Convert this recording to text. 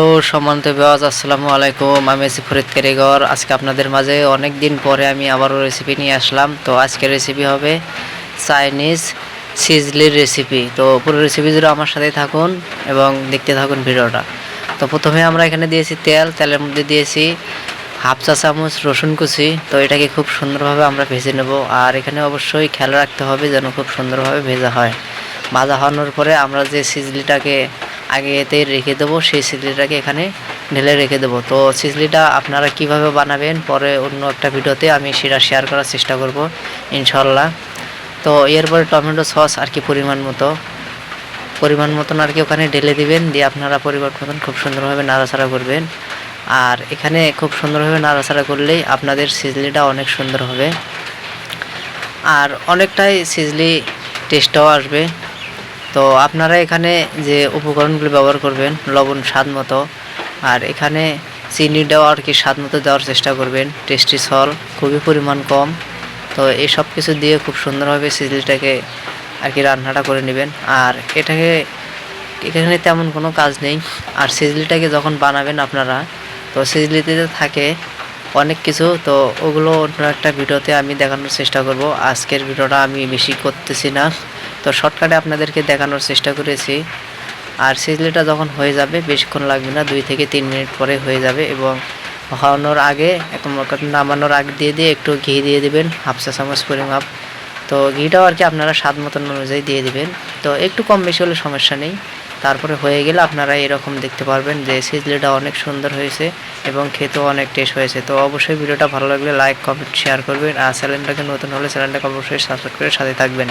Hello সম্মানিত বিওয়াজ আসসালামু আলাইকুম। আমি আছি ফরিদ কারিগর। আজকে আপনাদের মাঝে অনেক দিন পরে আমি আবারও রেসিপি নিয়ে আসলাম। তো আজকের রেসিপি হবে চাইনিজ সিজলির রেসিপি তো পুরো রেসিপি জুড়ে আমার সাথেই থাকুন এবং দেখতে থাকুন ভিডিওটা। তো প্রথমে আমরা এখানে দিয়েছি তেল। তেলের মধ্যে দিয়েছি হাফ চা চামচ রসুন কুচি। তো এটাকে খুব সুন্দরভাবে আমরা ভেজে নেব। আর এখানে অবশ্যই খেয়াল রাখতে হবে যেন খুব সুন্দরভাবে ভেজা হয়। ভাজা হওয়ানোর পরে আমরা যে সিজলিটাকে আগে এতে রেখে দেবো, সেই সিজলিটাকে এখানে ঢেলে রেখে দেবো। তো সিজলিটা আপনারা কীভাবে বানাবেন পরে অন্য একটা ভিডিওতে আমি সেটা শেয়ার করার চেষ্টা করব ইনশাল্লাহ তো এরপরে টমেটো সস আর কি পরিমাণ মতো, পরিমাণ মতন আর কি ওখানে ঢেলে দিবেন, দিয়ে আপনারা পরিমাণ মতন খুব সুন্দরভাবে নাড়াচাড়া করবেন। আর এখানে খুব সুন্দরভাবে নাড়াচাড়া করলেই আপনাদের সিজলিটা অনেক সুন্দর হবে। আর অনেকটাই সিজলি টেস্টও আসবে। তো আপনারা এখানে যে উপকরণগুলো ব্যবহার করবেন, লবণ, স্বাদ মতো, আর এখানে চিনি দেওয়া আর কি স্বাদ মতো দেওয়ার চেষ্টা করবেন। টেস্টি সল খুবই পরিমাণ কম। তো এই সব কিছু দিয়ে খুব সুন্দরভাবে সিজলিটাকে আর কি রান্নাটা করে নেবেন। আর এটাকে, এখানে তেমন কোনো কাজ নেই। আর সিজলিটাকে যখন বানাবেন আপনারা, তো সিজলিতে থাকে অনেক কিছু। তো ওগুলো অন্য একটা ভিডিওতে আমি দেখানোর চেষ্টা করব। আজকের ভিডিওটা আমি বেশি করতেছি না। তো শর্টকাটে আপনাদেরকে দেখানোর চেষ্টা করেছি। আর সিজলিটা যখন হয়ে যাবে, বেশিক্ষণ লাগবে না, দুই থেকে তিন মিনিট পরে হয়ে যাবে এবং হওয়ানোর আগে, একদম নামানোর আগে দিয়ে দিয়ে একটু ঘি দিয়ে দেবেন, হাফ চা চামচ পরিমাপ। তো ঘিটাও আর কি আপনারা স্বাদ মতন অনুযায়ী দিয়ে দিবেন। তো একটু কম বেশি হলে সমস্যা নেই। তারপরে হয়ে গেলে আপনারা এরকম দেখতে পারবেন যে সিজলিটা অনেক সুন্দর হয়েছে এবং খেতেও অনেক টেস্ট হয়েছে। তো অবশ্যই ভিডিওটা ভালো লাগলে লাইক কমেন্ট শেয়ার করবেন। আর চ্যানেলটাকে নতুন হলে চ্যানেলটাকে অবশ্যই সাবস্ক্রাইব করে সাথে থাকবেন।